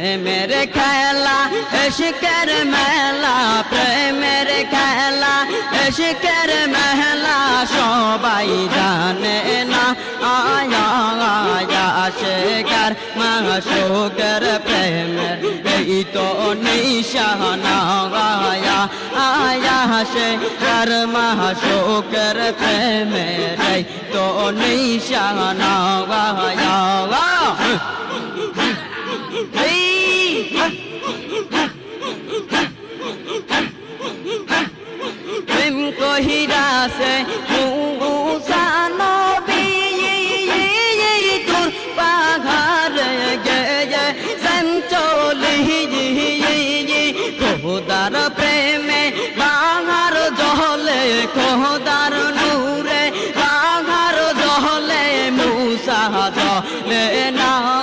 প্রেমের খেলা এশকের মেলা, প্রেমের খেলা এশকের মেলা, সবাই জানে না। আয়া আয়া শেখর মাসুকের প্রেমের, এই তো নিশানা আয়া আয়া শেখর মাসুকের প্রেমের, এই তো নিশানা প্রেম কহিরা সে খোদার প্রেমে রাঙার জহলে খোদার নূরে রাঙার জহলে মুসা জলে না